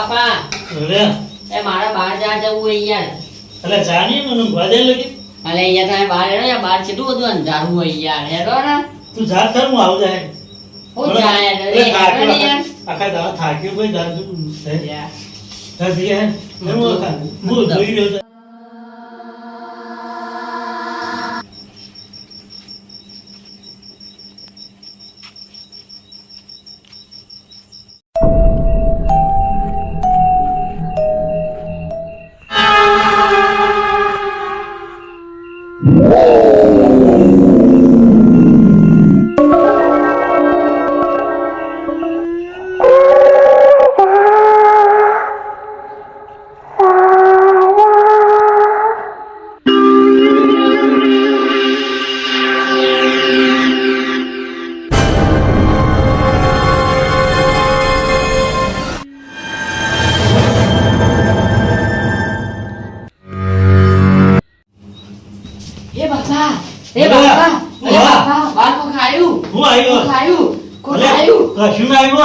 બાપા. અરે. એ મારા બહાર જા જવું હોય યાર અલે જાની મને ભજે લગી. અલે અહીંયા તમે બહાર હેડો યાર બહાર કેટલું બધું અંધારું હોય યાર. હેડો ને. તું જા કર હું આવું જાય. હું જાય યાર યાર. આખા દાડા થાક્યો ભાઈ દાદુ યાર. હે. હે હું હું જોઈ રહ્યો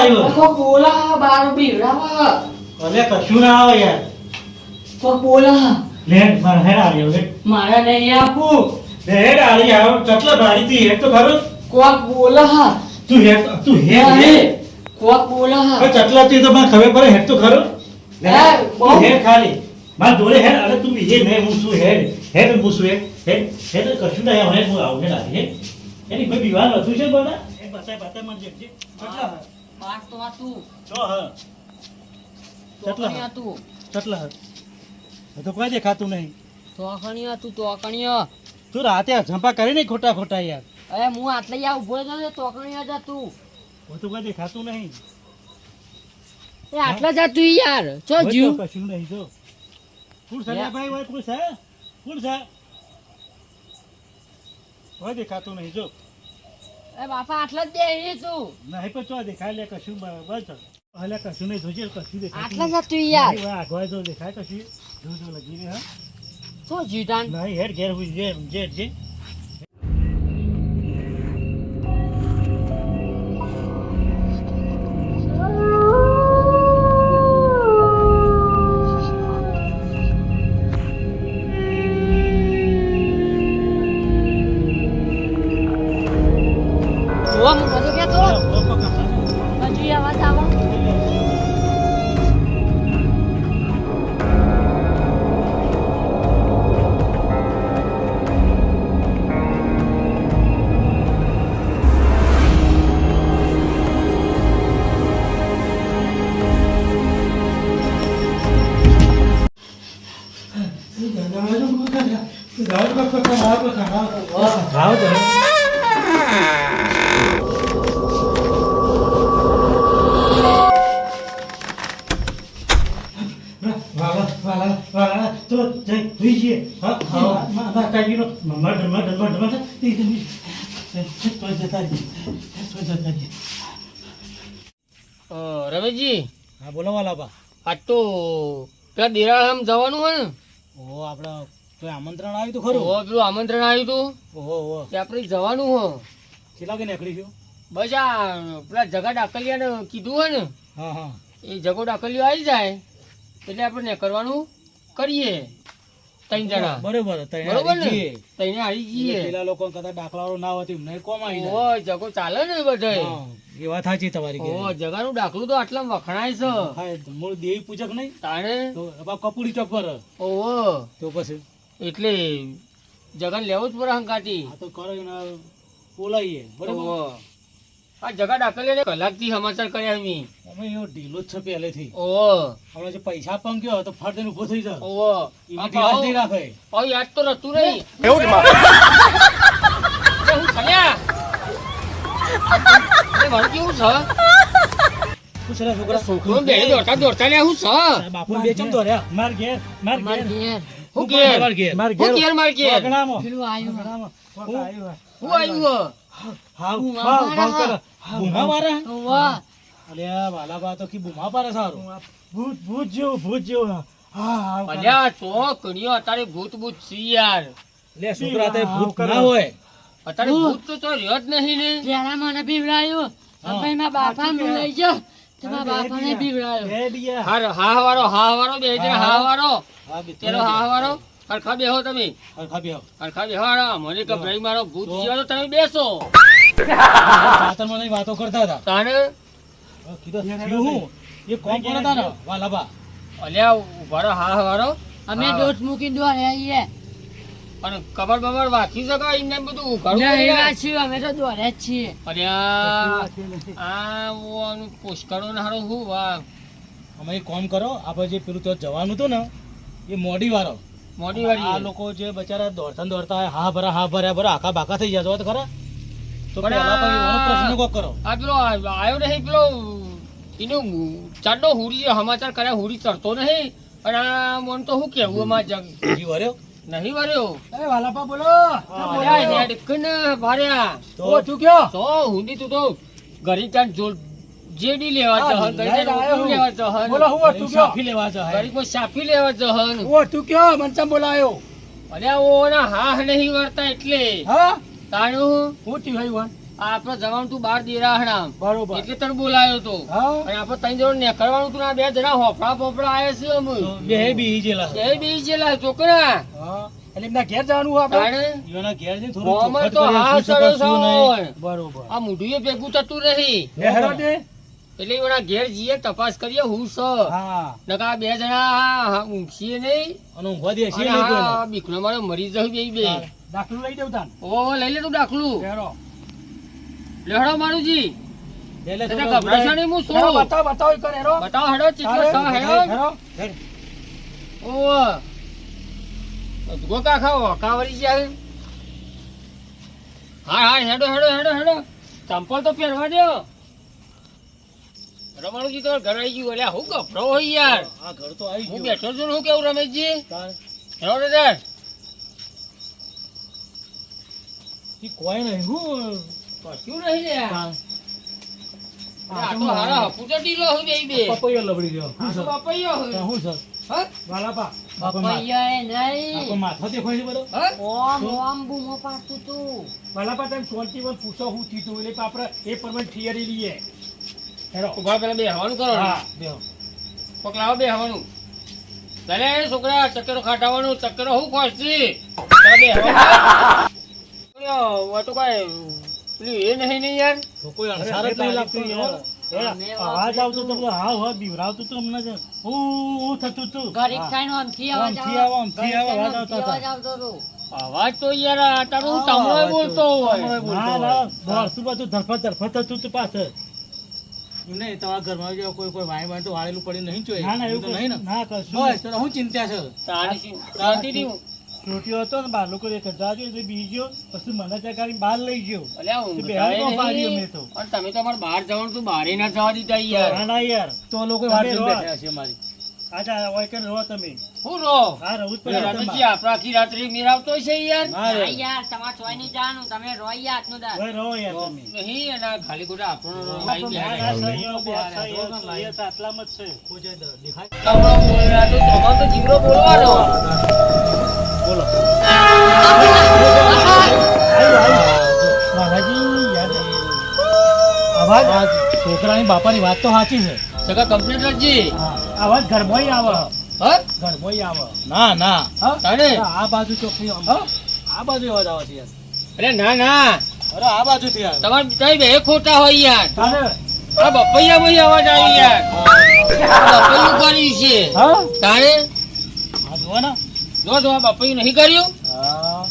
આવ્યો? આવ્યો કો બોલા બાર બીવડાવા અલે કશું ના આવે યાર. કો બોલા. લે મારે હેડ આવ્યો લે. મારા નહીં આપું. લે હેડ આવી આવ. કેટલા ભારી તી હેડ તો ખરો. કોક બોલા. તું હેડ તું હેડ લે કોક બોલા. ચટલા તી તો મને ખબર પડે હેડ તો ખરો. લે, હે. હેડ ખાલી. માર જોડે હેડ અરે તું બીજે નહીં હું શું હેડ. હેડ હું શું હેડ. હેડ હેડ કશું ના આવે હું આવું હેડ આવી હેડ. એની કોઈ બીમાર હતું છે બોલા એ બતાય બતાય મને જે ચટલા. બાર તો છો હા. હા? તો કોઈ દેખાતું નહીં. તું રાતે ઝંપા કરી નહીં ખોટા ખોટા યાર. અરે હું આટલે યા ઊભો તોકણીઓ જ હતું. હું તો કોઈ દેખાતું નહીં. એ આટલા જ તું યાર. ચો જીવ. કશું નહીં જો. ફૂલ છે ભાઈ હોય છે ફૂલ છે. કોઈ દેખાતું નહીં જો. એ બાપા આટલા જ દે તું નહીં પણ ચો દેખાય લે કશું બસ હલે કશું નહીં જોજે કશું દેખાય આટલા જ તું યાર. આગળ જો દેખાય કશું. જોજો લગી રહે હા. તો જીવતાન? નહીં હેડ ઘેર હુઈ જે જે જતા રી રમેશજી. હા બોલો વાલા બા આજ તો પેલા દેરાળામ જવાનું હોય ને? ઓ આપડા આમંત્રણ આવ્યું તું ખરું? પેલું આમંત્રણ આવ્યું તું? ઓહો ઓહો. તે આપણે જવાનું હો. કેટલા કે નીકળીશું? બસ આ પેલા જગા ડાકલિયાને કીધું હોય ને. હા હા. એ જગો ડાકલિયો આવી જાય એટલે આપણે કરવાનું કરીએ. ત્રણ જણા. બરોબર બરોબર. ને? તઈને આવી જઈએ. પેલા લોકો કદાચ દાખલાઓ ના હોતી એમને કોમ આવી જાય. જગો ચાલે ને બધાય એ વાત સાચી તમારી ઓહો, જગાનું ડાકલું તો આટલા વખણાય છે. મૂળ દેવી પૂજક નહીં. તાણે? કપૂરી ચોક પર ઓહો તો પછી? એટલે જગન લેવું જ પડે હંકાતી આ તો કરો ને બોલાઈએ આ જગા ડાકલિયાને કલાકથી સમાચાર કર્યા અમે. અમે એવો ઢીલો જ છે પહેલેથી. ઓહો. હમણાં જે પૈસા પંક્યો તો દઈને ઊભો થઈ જાય ઓહો. આ ઢીલા નહીં રાખે. ભાવ યાદ તો રહેતું નહીં એ હું ખલ્યા એ મારું કેવું છે? છોકરા? છોકરો બે દોડતા દોડતા ને હું છે? બાપુ બે ચમ તો માર ઘેર માર માર ઘેર. ઘેર. હું હું માર ઘેર? માર હું માર ઘેર. અગણામાં. પેલું આવ્યું અગણામાં. હું? આવ્યું હા હા? મારા. ભાવ કરો. વાહ. અલ્યા વાલા બા તો કી બૂમા પાડે સારું. ભૂત ભૂત જેવું ભૂત જેવું હા હા અલ્યા તો અત્યારે ભૂત ભૂત છી યાર. લે છોકરા તે ભૂત ના હોય? અત્યારે ભૂત તો રહ્યો જ નહીં ને. પેલા મને હા. પછી મારા બાપા મને લઈ ગયો તમારા બાપાને બીવડાયો. હાર હા વારો બે જણા હા. વારો હા, બે પેલો હા વારો હરખા બેહો તમે. હરખા બેહો. હરખા બેહો હારા. મને મારો ભૂત જીવો તો તમે બેસો. વાતો કરતા હતા. હવે કીધું હું? એ કોમ કરતા હતા ને? વાલાબા અલ્યા ઊભા રહો અમે દોટ મૂકી દો આવીએ અને કબર બબર વાંચી શકાય એમને એમ બધું ઉઘાડું વાંચ્યું, અમે તો દોડે જ છીએ. અરે આ પુષ્કળો નારો હારો હું વાહ. અમે એક કામ કરો આપણે જે પેલું તો જવાનું હતું ને એ મોડી વાળો વાળી આ લોકો જે બચારા દોડતા દોડતા હા ભરા હા ભર્યા ભરા આખા બાકા થઈ જતો તો ખરા? તો પણ આ- પ્રશ્ન કો કરો. આ પેલો આવ્યો નહીં પેલો એનું ચાડો હુડી સમાચાર કર્યા હુડી ચડતો નહીં. અને આ મન તો શું કેવું અમાર જગ જી વર્યો નહીં વર્યો? એ વાલાપા બોલો. અલ્યા, ને અડકન ભાર્યા તો તું કયો? તો હુંડી તું તો ઘરી કાન જો જેડી લેવા જહન આવ્યો લેવા જહન. બોલો હું તું કયો? સાફી લેવા છે ઘરી કોઈ સાફી લેવા જહન? ઓ તું કયો? મનસમ બોલાયો? અલ્યા ઓના હા નહીં વર્તા એટલે. હા? તાણું? હું તી હોય આપડે જવાનું તું બાર દેરાહણા બરોબર. એટલે તને બોલાયો તો. અને આપણે ત્રણ જોડે નીકળવાનું તું ને આ બે જણા હોફળા પોફળા આયા છે અમે. બે બી જેલા. બે બી જેલા છોકરા. હા? એટલે એમના ઘેર જવાનું હોય આપણે? એના ઘેર જઈને થોડું મોંમાં તો હા સરસ હોય. બરોબર. આ મુઢીએ ભેગું થતું નહીં હેરો એટલે એના ઘેર જઈએ તપાસ કરીએ હું સ. હા. નકા બે જણા હા, ઊંઘીએ નહીં. અને ઊંઘવા દે છે બીકનો મારે મરી જવું બે બે. દાખલું લઈ દઉં તાન. ઓ લઈ લે તું દાખલું. હેરો લેહડો મારુજી એટલે તને થોડો નહીં હું હેરો બતાવ બતાવ કર હેરો બતાવો હેડો ચિત્ર સ હેરો હેડ. ગોકા ખાઓ કાવરી જાય હા હા હેડો હેડો હેડો હેડો. ચંપલ તો પહેરવા દો. રમણજી તો ઘર આવી ગયું. અલ્યા હું ગભરો હોય યાર. આ ઘર તો આવી હું બેઠો છું હું કેવું રમેશજી હેડો દાદા. કોઈ નહીં હું કશું નહીં લે આ. તો હારા હપુચો ઢીલો હોય બે બે. પપૈયો લબડી ગયો. શું તો પપૈયો હોય. શું સર? વાલાપા પપૈયા એ નહીં. માથો દેખાય છે બધો? ઓમ ઓમ બૂમો પાડતું તું. વાલાપા તમે શાંતિમાં પૂછો હું થયું એટલે આપણે એ પ્રમાણે થિયરી લઈએ. હેરો ઊભા પેલા બે હવાનું કરો. હા બે પકલાવો બે હવાનું ભલે છોકરા ચક્કરો ખાટાવાનું. ચક્કરો હું ખોસી તારે બે હવાનું ઓલો, આ તો કાંઈ પેલું એ નહીં નહીં યાર તો કોઈ અણસાર જ નહીં લાગતું યાર. અવાજ આવતો તો હા હા બીવરાવતું તો અમને જ. ઉ, ઉ થતું હતું. ઘડીક થઈને આમથી અવાજ આવો, આમથી આવો, અવાજ આવતો હતો. અવાજ આવતો હતો અવાજ તો યાર તારું હું બોલતો હોય ના, ના, દોડતું બધું ધરફડ ધરફડ થતું હતું પાછળ. નહીં તમારા ઘરમાં જો કોઈ કોઈ વાય વાય તો વાળેલું પડી નહીં જોઈએ ના, ના, એવું તો ના, કશું બસ તો હું ચિંતા છે તારી શું? હું. હતો ને બાર લોકો કંટાળ્યો એટલે બી ગયો પછી મને ચકારી બહાર લઈ ગયો અલ્યા તો અમે તો. અને તમે તમારે બહાર જવાનું તું બહાર ના જવા દીધા યાર ના, ના, યાર તો લોકો તમે છે મારી આજા હોય કે રહો તમે હું રહો હા રહું જ પડે રમેશજી, આપણા આખી રાત્રે મેરાવતો છે યાર હા, યાર તમારે ચોય નહીં જવાનું તમે રોઈ આજનું દાર હોય, રહો યાર તમે નહીં અને આ ખાલી આપણો ના. ના, આટલામાં જ છે કોઈ દેખાય આપણો બોલવા તો તમારો તો જીવડો બોલવાનો બોલો. અવાજ? છોકરાની બાપાની વાત તો સાચી છે. સગા કમ્પ્લીટ રાખજે હા, અવાજ ઘરમાંય આવે. ઘરમાં આવે. ના ના. આ બાજુ ચોખ્ખી આ બાજુ અવાજ આવે છે અરે ના ના. અરે આ બાજુ થી તમારે કઈ બે ખોટા હોય યાર. આ બપૈયા ભાઈ અવાજ આવી યાર. બપૈયું કરી છે. તારે આ જોવા ને. જો તો આ બપૈયું નહીં કર્યું? હા.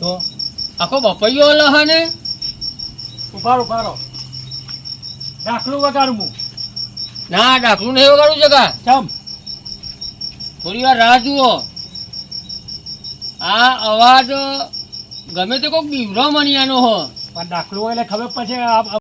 તો? આખો બપૈયો ને ઉભારો ઉભારો. દાખલું વગાડું હું. ના ડાકલું નહીં વગાડું જગા ચમ. થોડી વાર રાહ જુઓ. આ અવાજ ગમે તે કોઈક બીવરો મણિયાનો હો. પણ દાખલું હોય એટલે ખબર પછી